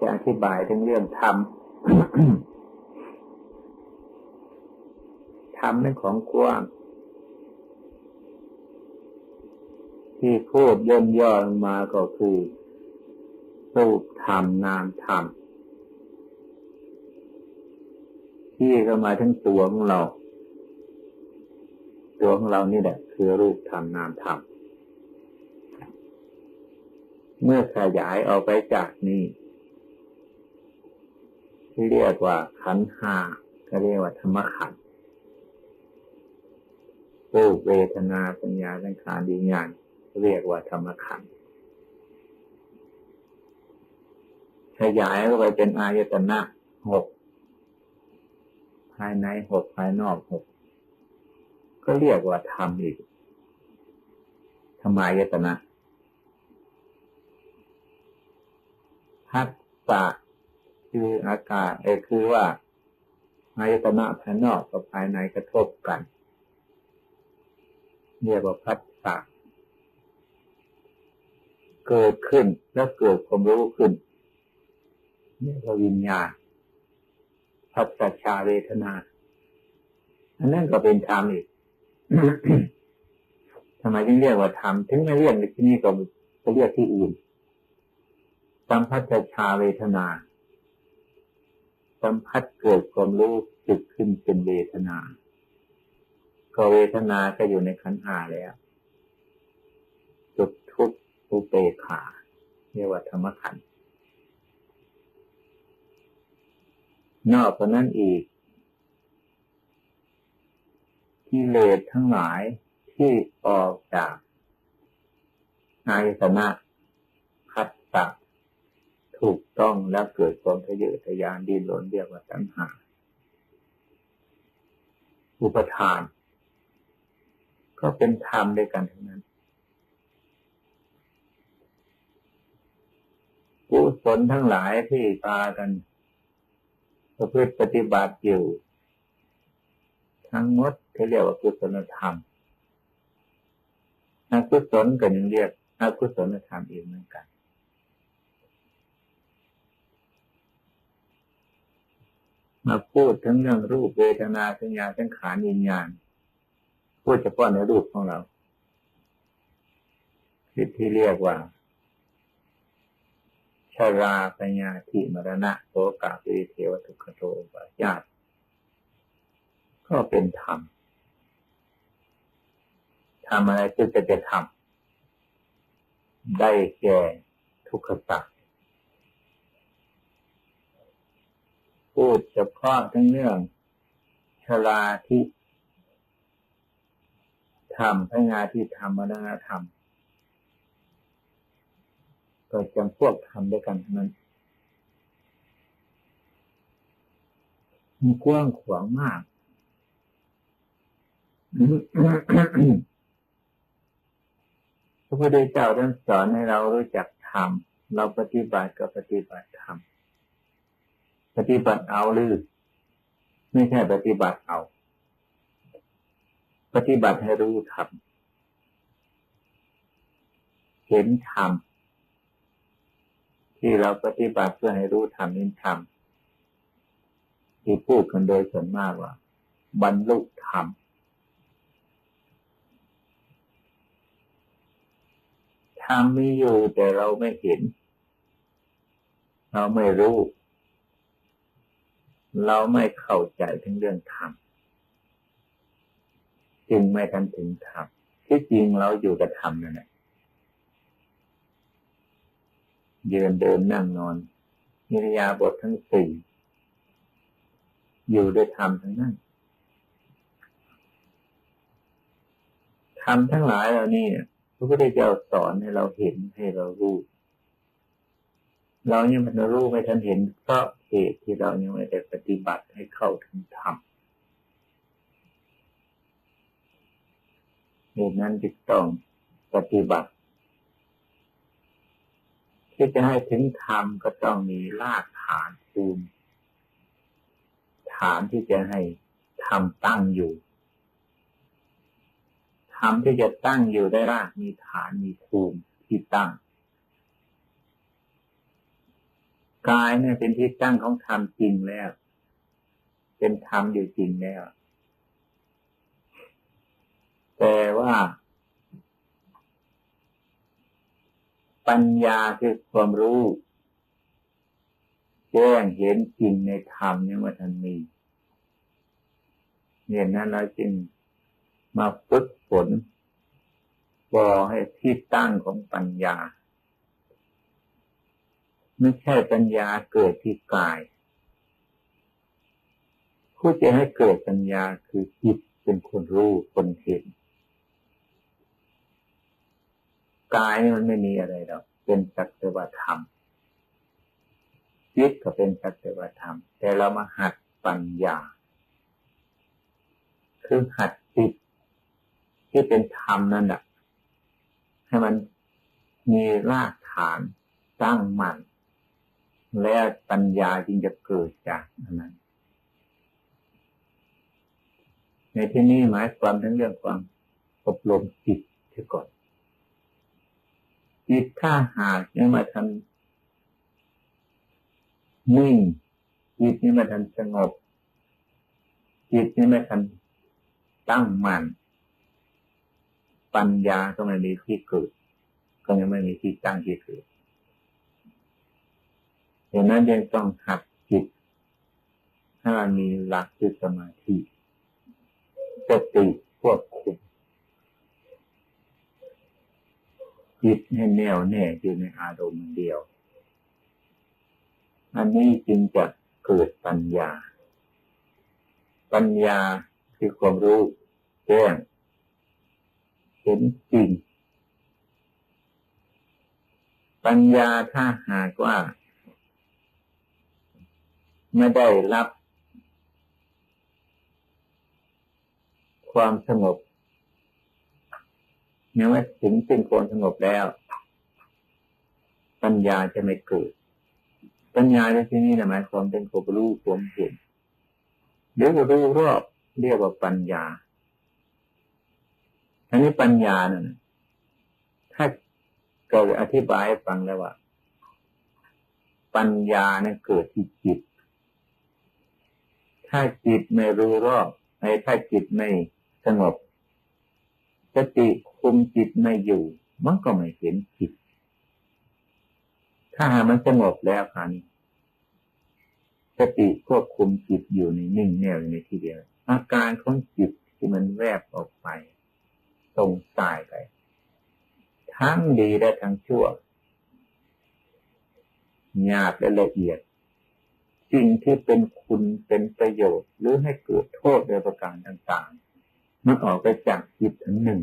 จะอธิบายถึงเรื่องธรรมธรรมเป็นของกว้าง ที่พูดย่นย่อลงมาก็คือรูปธรรมนามธรรมที่เข้ามาทั้งตัวของเรา ตัวของเรานี่แหละ คือรูปธรรมนามธรรมเมื่อขยายออกไปจากนี้ ที่เรียกว่าขันห้าก็เรียกว่าธรรมขันธ์รูปเวทนาสัญญาสังขารวิญญาณเรียกว่าธรรมขันธ์ขยายเข้าไปเป็นอายตนะหกภายในหกภายนอกหกก็เรียกว่าธรรมอีกธรรมายตนะพัสสะ คืออากาศเอคือว่าอายตนะภายนอกกับภายในกระทบกันเรียกว่าพัสสะเกิดขึ้นแล้วเกิดความรู้ขึ้นเรียกว่าวิญญาณพัสสชาเวทนา อันนั้นก็เป็นธรรมอีกทำไมจึงเรียกว่าธรรมถึงไม่เรียกในที่นี้ก็จะเรียกที่อื่นสัมพัทชาเวทนา สัมผัสเกิดความรู้สึกขึ้นเป็นเวทนา ก็เวทนาก็อยู่ในขันหาแล้วจุดทุกข์อุเปกขาเรียกว่าธรรมขันธ์นอกจากนั้นอีกกิเลสทั้งหลายที่ออกจากอายตนะพัสสะ ถูกต้องแล้วเกิดความทะเยอทะยานดิ้นรนเรียกว่าตัณหา อุปทาน ก็เป็นธรรมด้วยกันทั้งนั้นกุศลทั้งหลายที่ตากันประพฤติปฏิบัติอยู่ ทั้งหมดที่เรียกว่ากุศลธรรมอกุศลก็ยังเรียกอกุศลธรรมอีกเหมือนกัน มาพูดถึงเรื่องรูปเวทนาสัญญาสังขารวิญญาณพูดเฉพาะในรูปของเราที่ที่เรียกว่าชาราปัญญาทิมรณะโสกาปิเทวทุกขโตปาญาตก็เป็นธรรมทำอะไรก็จะจะทำได้แก่ทุกขสัต พูดเฉพาะทั้งเรื่องชราที่ทำพงาที่ทำมรณธรรมก็จำพวกทำด้วยกันทั้งนั้นมันกว้างขวางมากพระพุทธเจ้าท่านสอนให้เรารู้จักทำเราปฏิบัติก็ปฏิบัติทำ ปฏิบัติเอาหรือ ไม่ใช่ปฏิบัติเอา ปฏิบัติให้รู้ทำเห็นธรรมที่เราปฏิบัติเพื่อให้รู้ธรรมนินธรรมที่พูดกันโดยส่วนมากว่า บรรลุธรรมธรรมมีอยู่แต่เราไม่เห็น เราไม่รู้ เราไม่เข้าใจถึงเรื่องธรรมจึงไม่ทันถึงธรรมที่จริงเราอยู่กับธรรมนั่นแหละยืนเดินนั่งนอนนิรยาบททั้งสี่อยู่ด้วยธรรมทั้งนั้นธรรมทั้งหลายเหล่านี้พระพุทธเจ้าสอนให้เราเห็นให้เรารู้ เรายังมันรู้ไม่ทันเห็นเพราะ เหตุที่เรายังไม่ได้ปฏิบัติให้เข้าถึงธรรมเหตุนั้นจึงต้องปฏิบัติที่จะให้ถึงธรรมก็ต้องมีรากฐานภูมิฐานที่จะให้ธรรมตั้งอยู่ธรรมที่จะตั้งอยู่ได้รากมีฐานมีภูมิที่ตั้ง กายเนี่ยเป็นที่ตั้งของธรรมจริงแล้ว เป็นธรรมอยู่จริงแล้ว แต่ว่า ปัญญาคือความรู้แจ้งเห็นจริงในธรรมเนี่ยว่าท่านมีเนี่ยนั้นเราจึงมาฝึกฝนบอกให้ที่ตั้งของปัญญา ไม่ใช่ปัญญาเกิดที่กาย ผู้จะให้เกิดปัญญาคือจิตเป็นคนรู้คนเห็นกายมันไม่มีอะไรหรอกเป็นสักแต่ว่าธรรมจิตก็เป็นสักแต่ว่าธรรมแต่เรามาหัดปัญญา คือหัดจิตที่เป็นธรรมนั่นแหละให้มันมีรากฐานตั้งมั่น แล้วปัญญาจึงจะเกิดจากนั้น ในที่นี้หมายความถึงเรื่องความอบรมจิตเสียก่อนจิตถ้าหากยังมาทันนิ่งจิตนี้มาทันสงบ จิตนี้ม่ทันตั้งมั่นปัญญาก็ไม่มีที่เกิดก็ยังไม่มีที่ตั้งที่เกิด ดังนั้นยังต้องหัดจิตให้มันมีหลักคือสมาธิสติควบคุมจิตให้แน่วแน่อยู่ในอารมณ์เดียว อันนี้จึงจะเกิดปัญญา ปัญญาคือความรู้แจ้งเห็นจริง ปัญญาถ้าหากว่า ไม่ได้รับ ความสงบเนี่ยว่ถึงเป็นคนสงบแล้ว ปัญญาจะไม่เกิด ปัญญาในที่นี้หมายความเป็นความรู้ความเห็นเดี๋ยวจะรู้รอบเรียกว่าปัญญาอันนี้ปัญญานั่นถ้าเกิดอธิบายให้ฟังแล้วว่า ปัญญาเนี่ยเกิดที่จิต ถ้าจิตไม่รู้รอบไอ้ถ้าจิตไม่สงบสติคุมจิตไม่อยู่ มันก็ไม่เห็นจิต ถ้าหามันสงบแล้วค่ะนี่สติควบคุมจิตอยู่ในนิ่งแน่วในที่เดียว อาการของจิตที่มันแวบออกไปตรงสายไป ทั้งดีและทั้งชั่วหยาบและละเอียด สิ่งที่เป็นคุณเป็นประโยชน์ หรือให้เกิดโทษในประการต่างๆ มันออกไปจากจิตอันหนึ่ง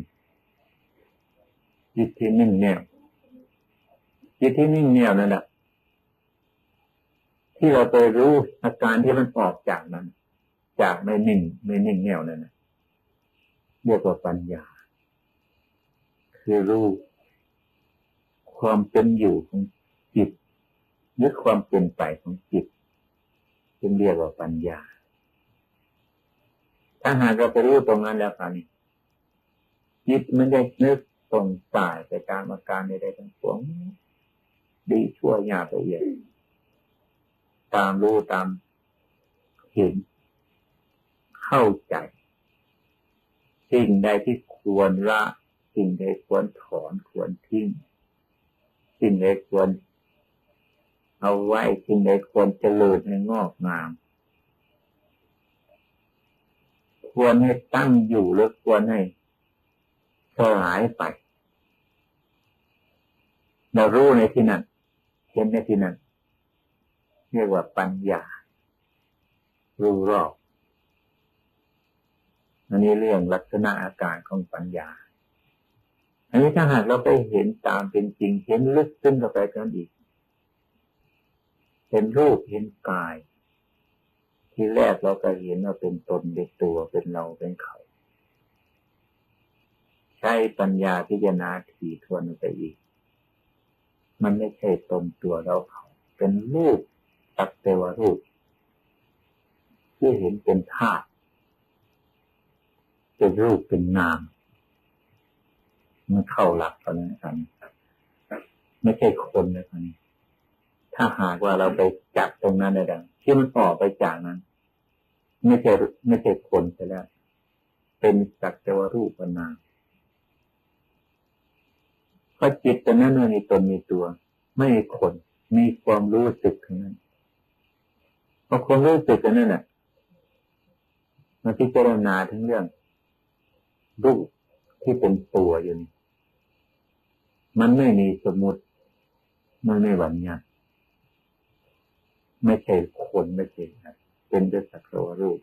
จิตที่นิ่งแน่วจิตที่นิ่งแน่วนั่นแหละที่เราไปรู้อาการที่มันออกจากนั้น จากไม่นิ่งไม่นิ่งแน่วนั่นนะเรียกว่าปัญญา คือรู้ความเป็นอยู่ของจิตหรือความเป็นไปของจิต จึงเรียกว่าปัญญา ถ้าหากเราไปรู้ตรงนั้นแล้วค่ะนี่จิตมันได้นึกตรงสายไปตามอาการใดๆทั้งปวงดีชั่วยาละเอียดตามรู้ตามเห็น เข้าใจ สิ่งใดที่ควรละ สิ่งใดควรถอนควรทิ้ง สิ่งใดควร เอาไว้สิ่งใดควรเจริญให้งอกงาม ควรให้ตั้งอยู่หรือควรให้สลายไปเรารู้ในที่นั้นเห็นในที่นั้นเรียกว่าปัญญา รู้รอบอันนี้เรื่องลักษณะอาการของปัญญา อันนี้ถ้าหากเราไปเห็นตามเป็นจริง เห็นลึกซึ้งเข้าไปกันอีก เห็นรูปเห็นกาย ที่แรกเราก็เห็นว่าเป็นตนเป็นตัวเป็นเราเป็นเขา ใช้ปัญญาพิจารณาถี่ทวนไปอีก มันไม่ใช่ตนตัวเราเขา เป็นรูปตักเตวรูป ที่เห็นเป็นธาตุเป็นรูปเป็นนามมันเข้าหลักตอนนี้ครับไม่ใช่คนเลยตอนนี้ ถ้าหากว่าเราไปจับตรงนั้นได้ดังที่มันออกไปจากนั้น ไม่ใช่ไม่ใช่คนไปแล้ว เป็นสักแต่ว่ารูปนามเพราะจิตตรงนั้นมันมีตนมีตัว ไม่มีคนมีความรู้สึกทั้งนั้นเพอความรู้สึกกันนั่นแหละมันพิจารณาทั้งเรื่อง รูปที่เป็นตัวอยู่นี่มันไม่มีสมมติมันไม่หวั่นยา ไม่ใช่คนไม่ใช่เป็นแต่สักแต่ว่ารูป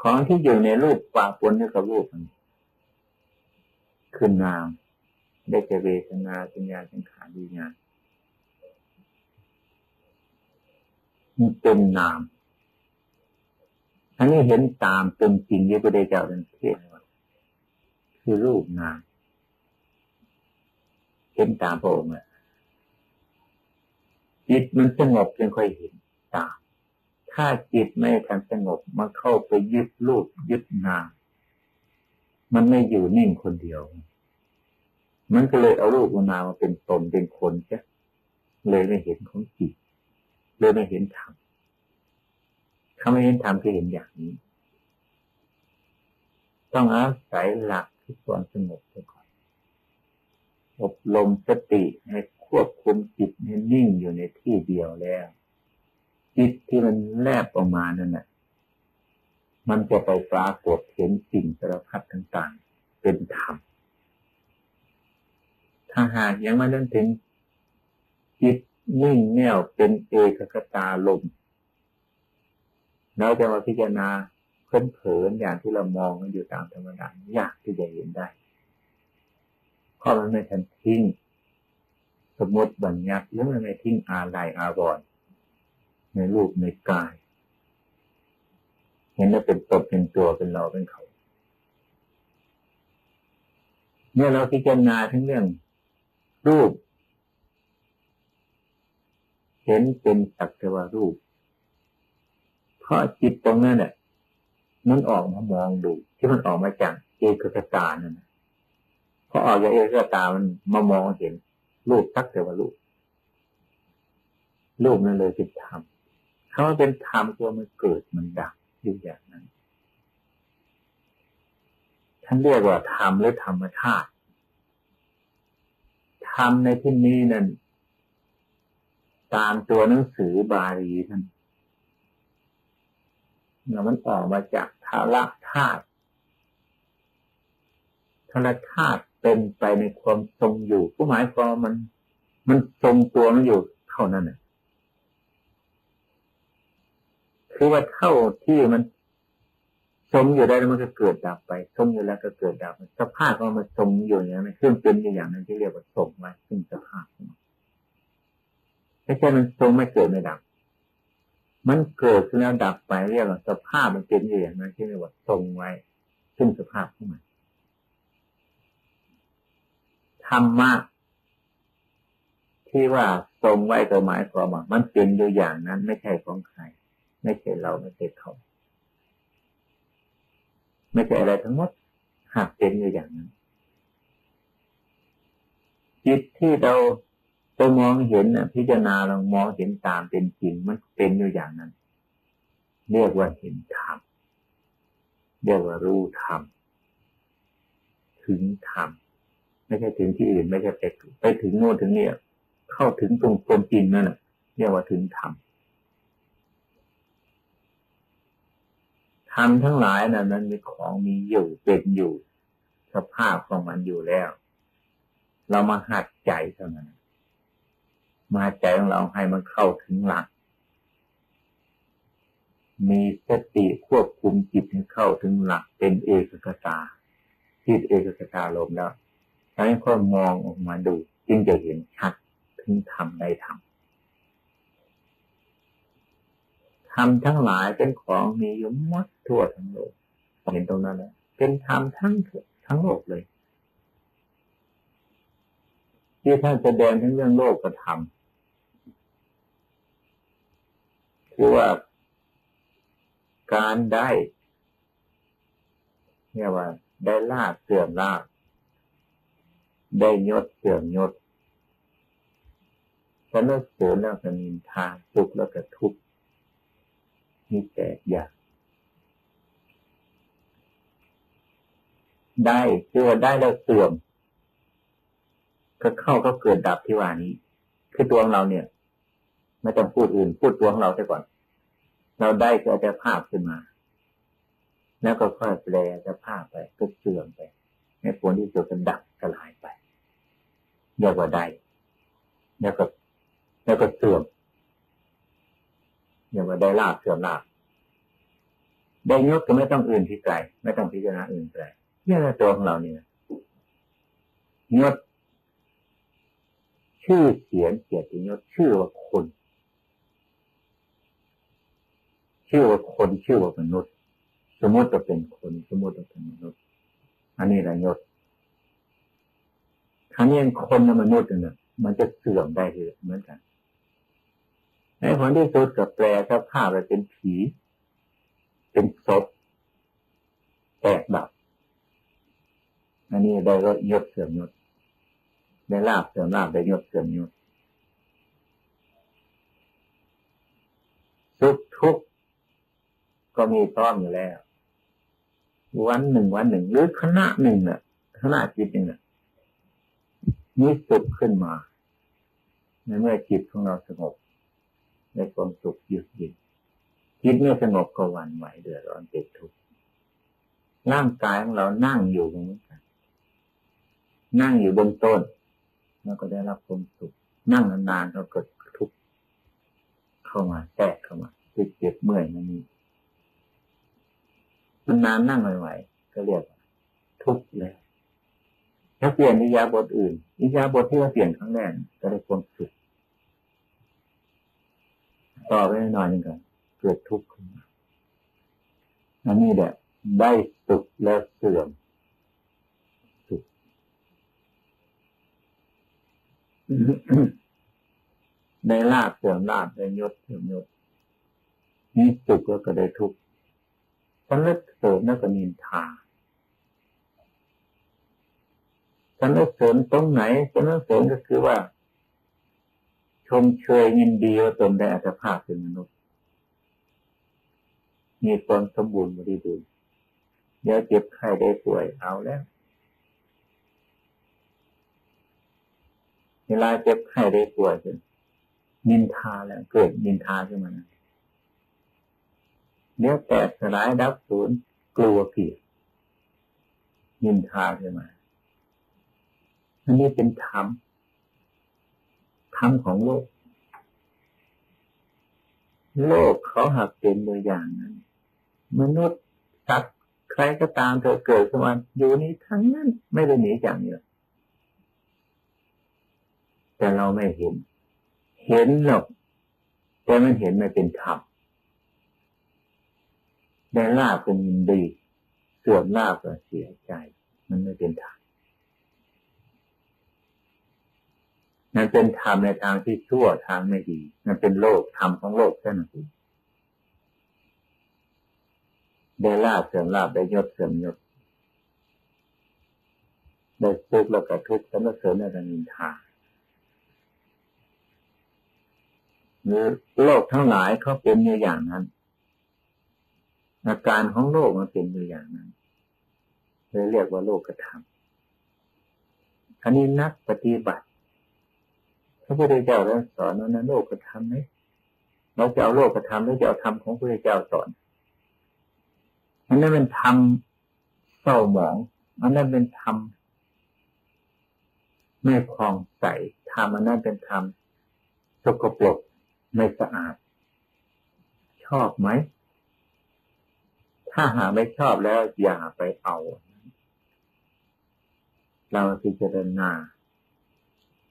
ของที่อยู่ในรูปปะปนอยู่กับรูปมันคือนาม ได้แก่เวทนาสัญญาสังขารวิญญาณมันเป็นนาม อันนี้เห็นตามเป็นจริงที่พระเดชเจ้าเป็นเทศคือรูปนาม เห็นตามพระองค์อะ จิตมันสงบจึงค่อยเห็นตามถ้าจิตไม่ทันสงบมาเข้าไปยึดรูปยึดนามมันไม่อยู่นิ่งคนเดียว มันก็เลยเอารูปนามมาเป็นตนเป็นคนใช่เลยไม่เห็นของจิตเลยไม่เห็นธรรมถ้าไม่เห็นธรรมคือเห็นอย่างนี้ ต้องอาศัยหลักที่ความสงบก่อนอบรมสติให้ ควบคุมจิตให้นิ่งอยู่ในที่เดียวแล้ว จิตที่มันแลบออกมานั่นแหละมันจะไปปรากฏเห็นสิ่งสารพัดต่างๆ เป็นธรรมถ้าหากยังไม่เรื่องถึงจิตนิ่งแน่วเป็นเอกคตาลมเราจะมาพิจารณาเพลินเผินอย่างที่เรามองมันอยู่ตามธรรมดายากที่จะเห็นได้เพราะมันไม่ทันทิ้ง สมมติบัญญัติหรือมันไม่ทิ้งอาลัยอาวรณ์ในรูปในกาย เห็นว่าเป็นตนเป็นตัวเป็นเราเป็นเขาเมื่อเราพิจารณาทั้งเรื่อง รูป เห็นเป็นสักแต่ว่ารูป เพราะจิตตรงนั้นเนี่ยมันออกมามองดู ที่มันออกมาจากเอกคตานั่นพอออกจากเอกคตามันมามองเห็น รูปสักแต่ว่ารูปรูปนั่นเลยเป็นธรรมคำว่าเป็นธรรมคือมันเกิดมันดับอยู่อย่างนั้นท่านเรียกว่าธรรมหรือธรรมชาติธรรมในที่นี้นั่นตามตัวหนังสือบาลีท่านเนี่ยมันออกมาจากทาระธาตุทาระธาตุ เป็นไปในความทรงอยู่ ก็หมายความมัน มันทรงตัวมันอยู่เท่านั้นน่ะคือว่าเท่าที่มันทรงอยู่ได้แล้วมันก็เกิดดับไปทรงอยู่แล้วก็เกิดดับสภาพของมันทรงอยู่อย่างนั้นขึ้นเป็นอย่างนั้นที่เรียกว่าทรงไว้ซึ่งสภาพไม่ใช่มันทรงไม่เกิดไม่ดับ มันเกิดขึ้นแล้วดับไปเรียกว่าสภาพมันเป็นอย่างนั้นที่เรียกว่าทรงไว้ซึ่งสภาพของมัน ธรรมะที่ว่าทรงไว้ตัวหมายความว่ามันเป็นอยู่อย่างนั้นไม่ใช่ของใคร ไม่ใช่เราไม่ใช่เขา ไม่ใช่อะไรทั้งหมด หากเป็นอยู่อย่างนั้น จิตที่เราไปมองเห็นนะพิจารณาลองมองเห็นตามเป็นจริงมันเป็นอยู่อย่างนั้น เรียกว่าเห็นธรรมเรียกว่ารู้ธรรมถึงธรรม ไม่ใช่ถึงที่อื่น ไม่ใช่ไปไปถึงโน่นถึงเนี่ยเข้าถึงตรงตรงจริงนั่นแหละเรียกว่าถึงธรรมธรรมทั้งหลายนะนั้นมีของมีอยู่เป็นอยู่ สภาพของมันอยู่แล้ว เรามาหัดใจเท่านั้นมาใจของเราให้มันเข้าถึงหลัก มีสติควบคุมจิตให้เข้าถึงหลักเป็นเอกคตาจิตเอกคตาลมแล้ว ใช้ข้อมองออกมาดูจึงจะเห็นชัดถึงธรรมในธรรมธรรมทั้งหลายเป็นของมีอยู่มดทั่วทั้งโลกเห็นตรงนั้นแล้วเป็นธรรมทั้งทั้งโลกเลยที่ท่านแสดงทั้งเรื่องโลกกระทำคือว่าการได้เนี่ยว่าได้ลาบเสื่อมลาบ ได้ยศเสื่อมยศสรรเสริญแล้วก็นินทาสุขแล้วก็ทุกข์มีแตกอยากได้เชื่อได้แล้วเสื่อมก็เข้าก็เกิดดับที่ว่านี้ คือตัวของเราเนี่ย ไม่ต้องพูดอื่น พูดตัวของเราไปก่อน เราได้ก็จะภาพขึ้นมา แล้วก็ค่อยแปลจะภาพไปก็เสื่อมไปในผลที่สุดก็ดับสลายไป เรียกว่าได้แล้วก็แล้วก็เสื่อมเรียกว่าได้ลาบเสื่อมลาบได้ยศก็ไม่ต้องอื่นที่ไกลไม่ต้องพิจารณาอื่นไกลนี่ยตัวของเราเนี่ยยศชื่อเสียงเกียรติยศชื่อว่าคนชื่อว่าคนชื่อว่ามนุษย์ สมมติจะเป็นคน สมมติจะเป็นมนุษย์ อันนี้แหละยศ ครั้นี้คนมนุษย์เนี่ยมันจะเสื่อมได้เหมือนกัน ในผลที่สุดกับแปลสภาพไปเป็นผี เป็นศพแตกดับอันนี้ได้ก็ยศเสื่อมยศได้ลาบเสื่อมลาบได้ยศเสื่อมยศสุขทุกก็มีพร้อมอยู่แล้ว วันหนึ่งวันหนึ่งหรือคณะหนึ่งน่ะคณะจิตหนึ่งน่ะ มีสุขขึ้นมา ในเมื่อจิตของเราสงบ ในความสุขยืดยินจิตไม่สงบก็หวั่นไหวเดือดร้อนติดทุกข์ร่างกายของเรานั่งอยู่เหมือนกันนั่งอยู่บนต้นแล้วก็ได้รับความสุข นั่งนานๆก็เกิดทุกข์เข้ามาแทรกเข้ามาติดเจ็บเมื่อยนั่นนี่มันนานนั่งไม่ไหวก็เรียกทุกข์แล้ว ถ้าเปลี่ยนอิยาบทอื่นอิยาบทที่เราเปลี่ยนครั้งแรกก็ได้ความสุขต่อไปหน่อยนึงกันเกิดทุกข์ขึ้นมาอันนี้แหละได้สุขและเสื่อมสุขในลาบเสื่อมลาบในยศเสื่อมยศนี่สุขแล้วก็ได้ทุกข์สรรเสริญแล้วก็นินทา สรรเสริญตรงไหนสรรเสริญก็คือว่า ชมเชยยินดีว่าตนได้อัตภาพเป็นมนุษย์ มีความสมบูรณ์บริบูรณ์เดี๋ยวเจ็บไข้ได้ป่วยเอาแล้วเวลาเจ็บไข้ได้ป่วยจนนินทาแล้วเกิดนินทาขึ้นมาเดี๋ยวแตกสลายดับศูนย์กลัวเกลียดนินทาขึ้นมา อันนี้เป็นธรรมธรรมของโลก โลกเขาหักเป็นตัวอย่างนั้นมนุษย์สัตว์ใครก็ตามเธอเกิดขึ้นมาอยู่นี้ทั้งนั้น ไม่ได้หนีจากนี้แต่เราไม่เห็น เห็นหรอกแต่มันเห็นไม่เป็นธรรมได้ลาบเป็นดีเสื่อมลาบก็เสียใจ มันไม่เป็นธรรม นั่นเป็นธรรมในทางที่ชั่วทางไม่ดีนั่นเป็นโลกธรรมของโลกแค่นั้นเองได้ลาบเสื่อมลาบได้ยศเสื่อมยศได้ทุกข์แล้วก็ทุกข์สรรเสริญและนินทาโลกทั้งหลายเขาเป็นอยู่อย่างนั้น อาการของโลกมันเป็นอยู่อย่างนั้นเลยเรียกว่าโลกกระทำอันนี้นักปฏิบัติ ระพุทธเจ้าแล้วสอนว่านั้นโลกกระทำไหมเราจะเอาโลกกระทำหรือจะเอาธรรมของพระพุทธเจ้าสอนอันนั้นเป็นธรรมเศร้าหมองอันนั้นเป็นธรรมไม่คลองใสธรรมอันนั้นเป็นธรรมสกปรกไม่สะอาด ชอบไหม ถ้าหาไม่ชอบแล้วอย่าไปเอา เราพิจารณา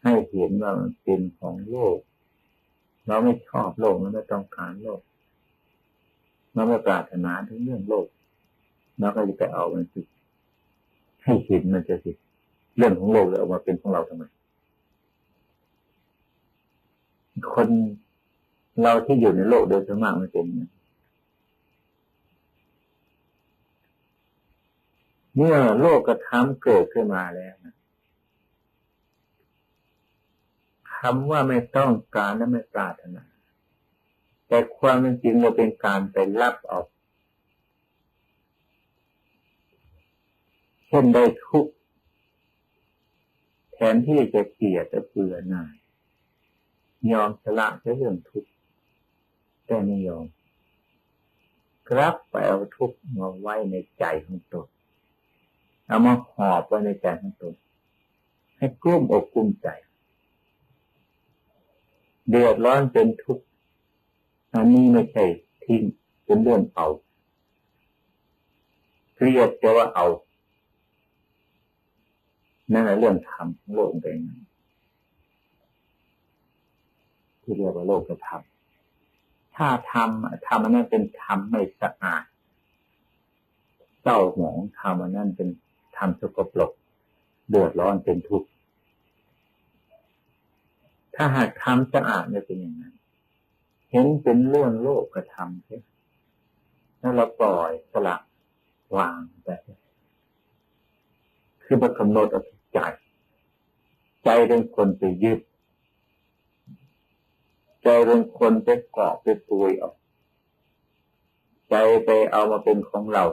ให้เห็นว่ามันเป็นของโลก เราไม่ชอบโลกเราไม่ต้องการโลกเราไม่ปรารถนาถึงเรื่องโลกเราก็จะไปเอามันสิให้เห็นมันจะสิเรื่องของโลกเลยออกมาเป็นของเราทำไมคนเราที่อยู่ในโลกโดยสมากมันเป็นเมื่อโลกกระทำเกิดขึ้นมาแล้วนะใคำว่าไม่ต้องการและไม่ปรารถนาแต่ความจริงเราเป็นการไปรับออกเช่นได้ทุกข์แทนที่จะเกลียดจะเบื่อหน่ายยอมสละเรื่องทุกข์แต่ไม่ยอมกลับไปเอาทุกข์มาไว้ในใจของตนเอามาหอบไว้ในใจของตนให้กลุ้มอกกลุ้มใจ เดือดร้อนเป็นทุกข์อันนี้ไม่ใช่ทิ้งเป็นเรื่องเอาเครียดจะว่าเอา นั่นแหละเรื่องธรรมโลกเป็นที่เรียกว่าโลกกระทำถ้าทำทำอันนั้นเป็นธรรมไม่สะอาดเศร้าหมองทำอันนั้นเป็นธรรมสกปรกเดือดร้อนเป็นทุกข์ ถ้าหากทำสะอาดจะเป็นอย่างนั้นเห็นเป็นเรื่องโลกกระทำใช่แล้วเราปล่อยสละวางไปคือมากำหนดเอาใจ ใจเป็นคนไปยึด ใจเป็นคนไปเกาะไปปุยออกใจไปเอามาเป็นของเรา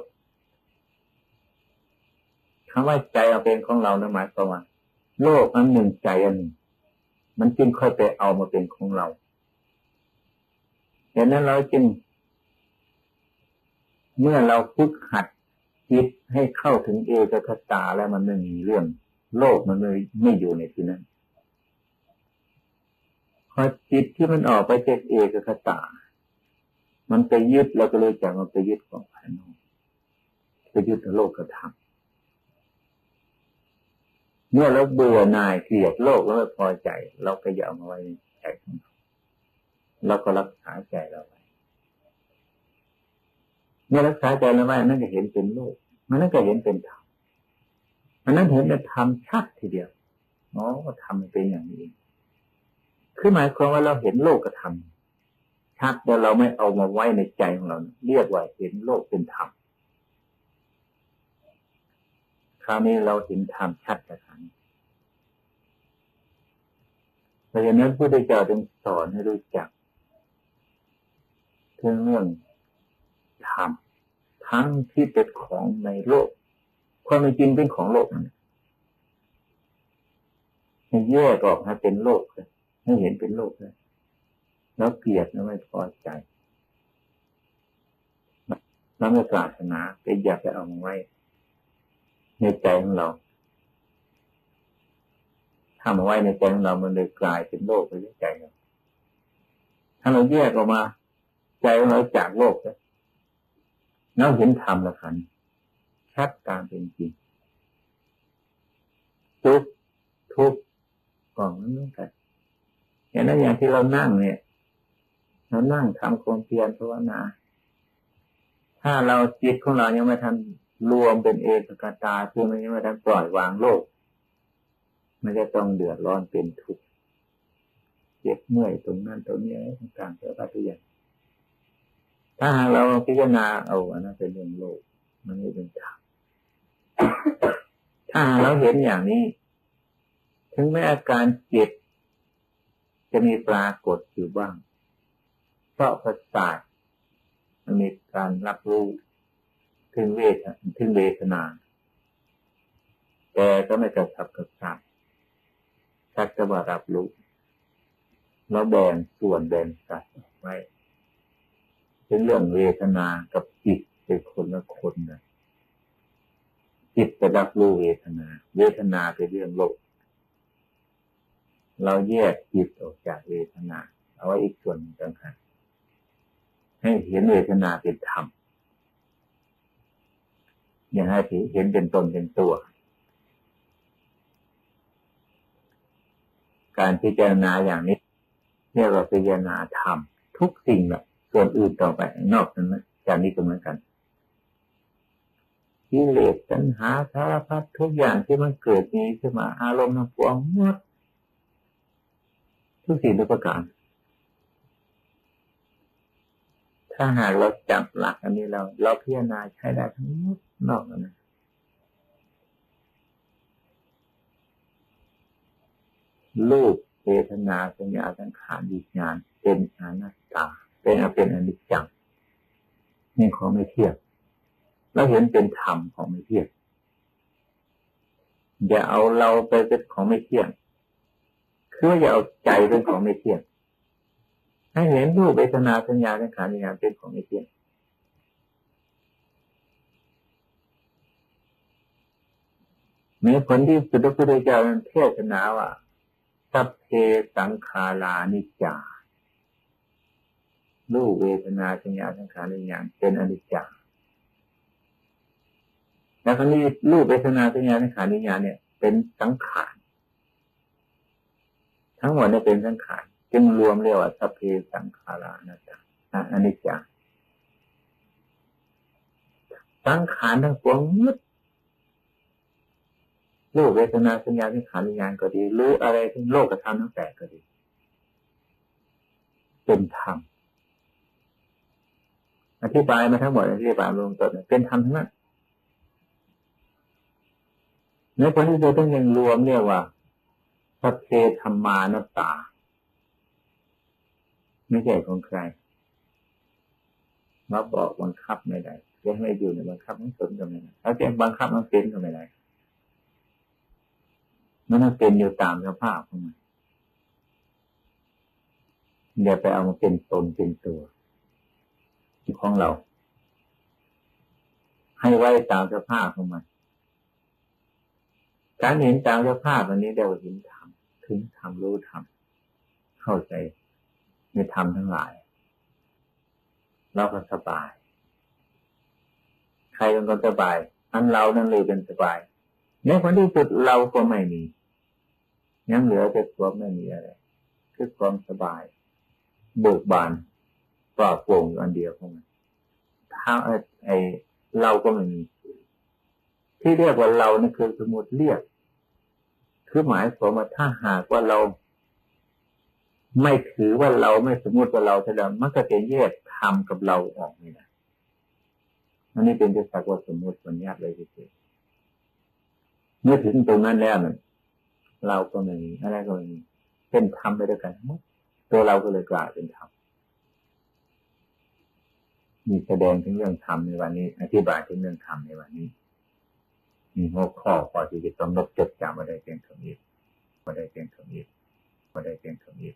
คำว่าใจเอาเป็นของเรานะหมายความว่าโลกอันหนึ่งใจอันหนึ่ง มันจึงค่อยไปเอามาเป็นของเราดังนั้นเราจึง เมื่อเราฝึกหัดจิตให้เข้าถึงเอกคตาแล้วมันไม่มีเรื่อง โลกมันเลยไม่อยู่ในที่นั้นพอจิตที่มันออกไปจากเอกคตา มันไปยึดเราก็เลยจากมันไปยึดของภายนอกไปยึดโลกกระทำ เมื่อเราเบื่อหน่ายเกลียดโลกแล้วไม่พอใจ เราก็อย่าเอามาไว้ในใจของเราเราก็รักษาใจเราไว้เมื่อรักษาใจเราไว้นั่นจะเห็นเป็นโลกมันนั่นก็เห็นเป็นธรรมมันนั้นเห็นเป็นธรรมชัดทีเดียวอ๋อว่าธรรมเป็นอย่างนี้คือหมายความว่าเราเห็นโลกกระทำชัดแต่เราไม่เอามาไว้ในใจของเรา เรียกว่าเห็นโลกเป็นธรรม คราวนี้เราเห็นธรรมชัดกระทันเพราะฉะนั้นพระพุทธเจ้าจึงสอนให้รู้จักเรื่องเรื่องธรรมทั้งที่เป็นของในโลก ความจริงเป็นของโลกนั่นให้แยกออกให้เป็นโลกเลยให้เห็นเป็นโลกเลยแล้วเกลียดแล้วไม่พอใจแล้วไม่ปรารถนาไปอยากจะเอาไว้ ในใจของเราถ้ามาไว้ในใจของเรา มันเลยกลายเป็นโลกไปในใจเราถ้าเราแยกออกมา ใจของเราจากโลกแล้วเราเห็นธรรมละคันชัดการเป็นจริงทุกทุกกล่องนั้นเหมือนกันอย่างนั้นอย่างที่เรานั่งเนี่ย เรานั่งทำความเพียรภาวนา ถ้าเราจิตของเรายังไม่ทัน รวมเป็นเอกกตาคือมันยังไม่ทันปล่อยวางโลก มันจะต้องเดือดร้อนเป็นทุกข์เจ็บเมื่อยตรงนั้นตรงนี้ต่างๆเกี่ยวกับตัวอย่างถ้าหากเราพิจารณาเอาอันนั้นเป็นเรื่องโลก มันไม่เป็นธรรมถ้าเราเห็นอย่างนี้ ถึงแม้อาการเจ็บจะมีปรากฏอยู่บ้างเพราะประสาทมันมีการรับรู้ ถึงเวทถึงเวทนาแต่ก็ไม่กระทับกระส่ายชักจะว่ารับรู้แล้วแบ่งส่วนแบ่งสัดไว้เป็นเรื่องเวทนากับจิตเป็นคนละคนนะจิตจะรับรู้เวทนา เวทนาเป็นเรื่องโลก เราแยกจิตออกจากเวทนา เอาไว้อีกส่วนต่างหากให้เห็นเวทนาเป็นธรรม อย่างให้เห็นเป็นตนเป็นตัว การพิจารณาอย่างนี้เรียกว่าพิจารณาธรรมทุกสิ่งแหละส่วนอื่นต่อไปนอกนั้นจากนี้ก็เหมือนกันกิเลสปัญหาสารพัดทุกอย่างที่มันเกิดมีขึ้นมาอารมณ์ทั้งปวงหมดทุกสิ่งทุกประการ ถ้าหากเราจับหลักอันนี้เรา เราพิจารณาใช้ได้ทั้งหมดนอกนั้นรูปเวทนาสัญญาสังขารวิญญาณเป็นอนัตตา เป็นเป็นอนิจจังนี่ของไม่เที่ยงเราเห็นเป็นธรรมของไม่เที่ยงอย่าเอาเราไปเป็นของไม่เที่ยงคืออย่าเอาใจเป็นของไม่เที่ยง ให้เห็นรูปเวทนาสัญญาสังขารวิญญาณเป็นของไม่เที่ยงเมื่อผลที่สุดพระพุทธเจ้าเทศนาว่าสัพเพสังขารานิจจารูปเวทนาสัญญาสังขารวิญญาณเป็นอนิจจาแล้วคราวนี้รูปเวทนาสัญญาสังขารวิญญาณเนี่ย เป็นสังขารทั้งหมดเนี่ยเป็นสังขารึงรวมเรียกว่าสัพเพสังขารานะจ๊ะอนิจจาสังขารทั้งปวงมืดรูปเวทนาสัญญาสังขารวิญญาณก็ดี รู้อะไรทั้งโลกธรรมทั้งแปดก็ดี เป็นธรรมอธิบายมาทั้งหมดอธิบายรวมต้นเป็นธรรมทั้งนั้นในผลที่เราต้องยังรวมเรียกว่าสัพเพธรรมานัตตา ไม่ใช่ของใครมาบอกบังคับไม่ได้จะให้อยู่ในบังคับทั้งสนก็ไม่ได้แล้วจะบังคับทั้งเป็นก็ไม่ได้มันต้องเป็นอยู่ตามสภาพของมันอย่าไปเอามาเป็นตนเป็นตัวของเรา ให้ไว้ตามสภาพของมันการเห็นตามสภาพอันนี้เรียกว่าเห็นธรรมถึงธรรมรู้ธรรมเข้าใจ ในธรรมทั้งหลาย เราก็สบาย ใครเป็นคนสบาย อันเรานั่นเลยเป็นสบายในคนที่สุดเราก็ไม่มียังเหลือแต่ความไม่มีอะไรคือความสบาย เบิกบานปลอดโปร่งอยู่อันเดียวของมันถ้าไอเราก็ไม่มีที่เรียกว่าเรานี่คือสมมติเรียก คือหมายความว่าถ้าหากว่าเรา ไม่ถือว่าเราไม่สมมติว่าเราแสดงมันก็จะแยกทำกับเราออกไม่ได้อันนี้เป็นจะสักว่าสมมติสัญญาเลยทีเดียวเมื่อถึงตรงนั้นแล้วเนี่ยเราก็ไม่มีอะไรก็ไม่มีเป็นธรรมไปด้วยกันหมดตัวเราก็เลยกลายเป็นธรรมมีแสดงถึงเรื่องธรรมในวันนี้ อธิบายถึงเรื่องธรรมในวันนี้ มีหัวข้อพอที่จะกำหนดจดจำมาได้เพียงเท่านี้มาได้เพียงเท่านี้มาได้เพียงเท่านี้